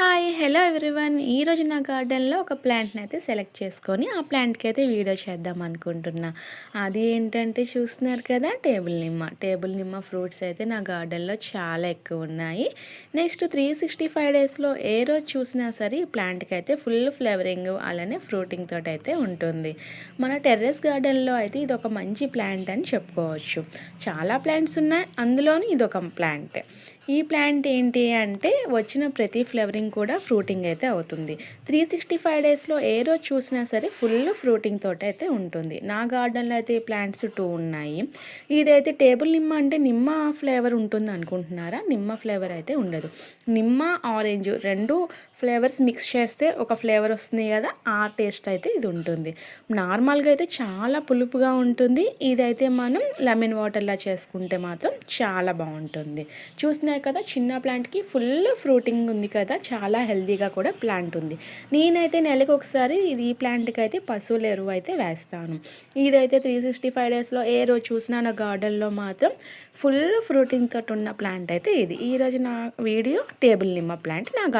Hi hello everyone ఈరోజు నా గార్డెన్లో ఒక ప్లాంట్ని అయితే సెలెక్ట్ చేసుకొని ఆ ప్లాంట్కి అయితే వీడియో చేద్దాం అనుకుంటున్నా. అది ఏంటంటే చూస్తున్నారు కదా టేబుల్ నిమ్మ. టేబుల్ నిమ్మ ఫ్రూట్స్ అయితే నా గార్డెన్లో చాలా ఎక్కువ ఉన్నాయి. నెక్స్ట్ త్రీ సిక్స్టీ ఫైవ్ డేస్లో ఏ రోజు చూసినా సరే ఈ ప్లాంట్కి అయితే ఫుల్ ఫ్లేవరింగ్ అలానే ఫ్రూటింగ్ తోటి అయితే ఉంటుంది. మన టెర్రస్ గార్డెన్లో అయితే ఇది ఒక మంచి ప్లాంట్ అని చెప్పుకోవచ్చు. చాలా ప్లాంట్స్ ఉన్నాయి అందులోని ఇది ఒక ప్లాంట్. ఈ ప్లాంట్ ఏంటి అంటే వచ్చిన ప్రతి ఫ్లేవరింగ్ కూడా ఫ్రూటింగ్ అయితే అవుతుంది. త్రీ సిక్స్టీ ఫైవ్ డేస్లో ఏ రోజు చూసినా సరే ఫుల్ ఫ్రూటింగ్ తోట అయితే ఉంటుంది. నా గార్డెన్లో అయితే ప్లాంట్స్ టూ ఉన్నాయి. ఇదైతే టేబుల్ నిమ్మ అంటే నిమ్మ ఫ్లేవర్ ఉంటుంది అనుకుంటున్నారా? నిమ్మ ఫ్లేవర్ అయితే ఉండదు. నిమ్మ ఆరెంజ్ రెండు ఫ్లేవర్స్ మిక్స్ చేస్తే ఒక ఫ్లేవర్ వస్తుంది కదా ఆ టేస్ట్ అయితే ఇది ఉంటుంది. నార్మల్గా అయితే చాలా పులుపుగా ఉంటుంది. ఇదైతే మనం లెమన్ వాటర్లా చేసుకుంటే మాత్రం చాలా బాగుంటుంది. చూసినా కదా చిన్న ప్లాంట్కి ఫుల్ ఫ్రూటింగ్ ఉంది కదా చాలా హెల్దీగా కూడా ప్లాంట్ ఉంది. నేనైతే నెలకు ఒకసారి ఇది ఈ ప్లాంట్కి అయితే పశువుల ఎరువు అయితే వేస్తాను. ఇదైతే త్రీ సిక్స్టీ ఫైవ్ డేస్లో ఏ రోజు చూసినా నా గార్డెన్లో మాత్రం ఫుల్ ఫ్రూటింగ్ తోటి ఉన్న ప్లాంట్ అయితే ఇది. ఈరోజు నా వీడియో టేబుల్ నిమ్మ ప్లాంట్ నా